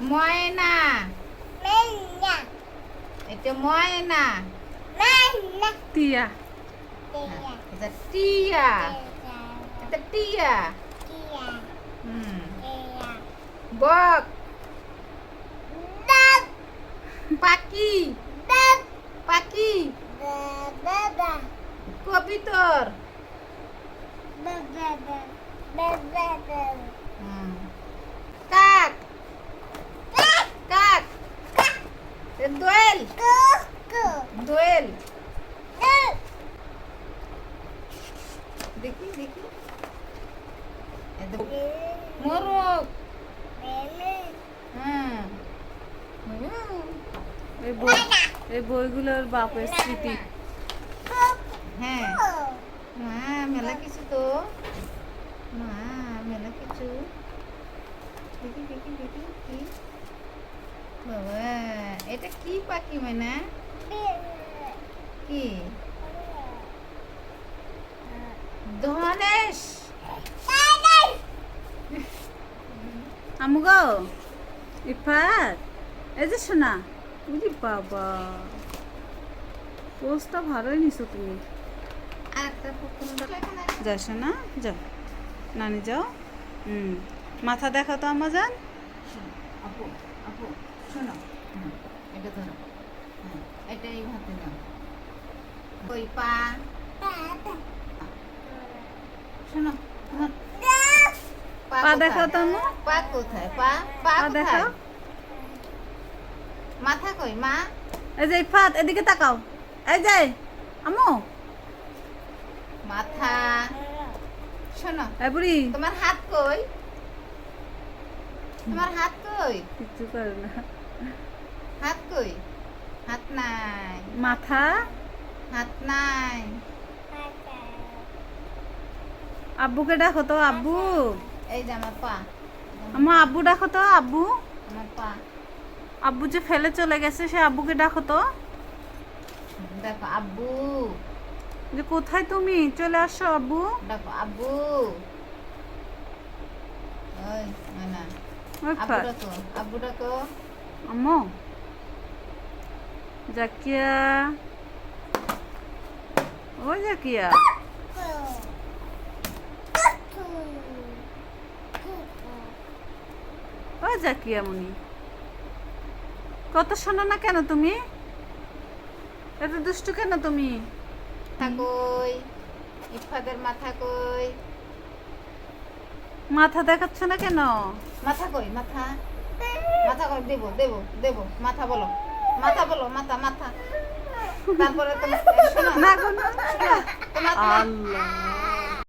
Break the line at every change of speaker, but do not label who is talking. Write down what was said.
ময়না। এটা ময়না।
টিয়া।
এটা টিয়া। এটা টিয়া। হুম। বক। পাখি। পাখি। কবিতর হুম। কাক কাক। দোয়েল দোয়েল দেখি দেখি এ দো- মোরগ হুম হুম।
এই বই এই বইগুলোর বাপের স্মৃতি
হ্যাঁ মা মেলা কিছু তো মা মেলা কিছু দেখি দেখি দেখি কি বাবা এটা কি পাখি মানে? কি? ধনেশ!
আমু গো ইফাত এই যে শোনা বুঝি বাবা পোস্টটা ভালোই নিছো তুমি। যা শোনা যাও। নানি যাও। হুম মাথা দেখা তো আমার যান।
আপু আপু। শোনো হুম, এটা ধরো হুম, এটা এই হাতে নাও ওই পা। শোনো
পা? দেখাও তো
পা কোথায়? পা পা
দেখাও।
মাথা কই? মা?
এই যে ইফাত এদিকে তাকাও। এই যে আমু
মাথা। শোনো
এই বুড়ি।
তোমার হাত কই? তোমার হাত কই?
কিছু করে না।
হাত কই? হাত নাই।
মাথা?
হাত নাই।
আব্বুকে ডাকো তো আব্বু?
এই যে আমার পা।
আমার আব্বু ডাকো তো আব্বু?
আমার পা।
আব্বু যে ফেলে চলে গেছে সে আব্বুকে ডাকো তো
দেখো আব্বু।
যে কোথায় তুমি? চলে আসো আব্বু।
দেখো আব্বু। ওই না। আব্বু ডাকো আব্বু ডাকো।
আম্মু? জাকিয়া? ও জাকিয়া। ও জাকিয়া মুনি। কত শোনো না কেন তুমি? এত দুষ্টু কেন তুমি?
কই? ইফাদের মাথা কই?
মাথা দেখাচ্ছ না কেন?
মাথা কই? মাথা? মাথা করে দেবো দেবো দেবো মাথা বলো। মাথা বলো মাথা মাথা। তারপরে তোমার শোনো
না গো,
তোমার তোমার
আল্লাহ।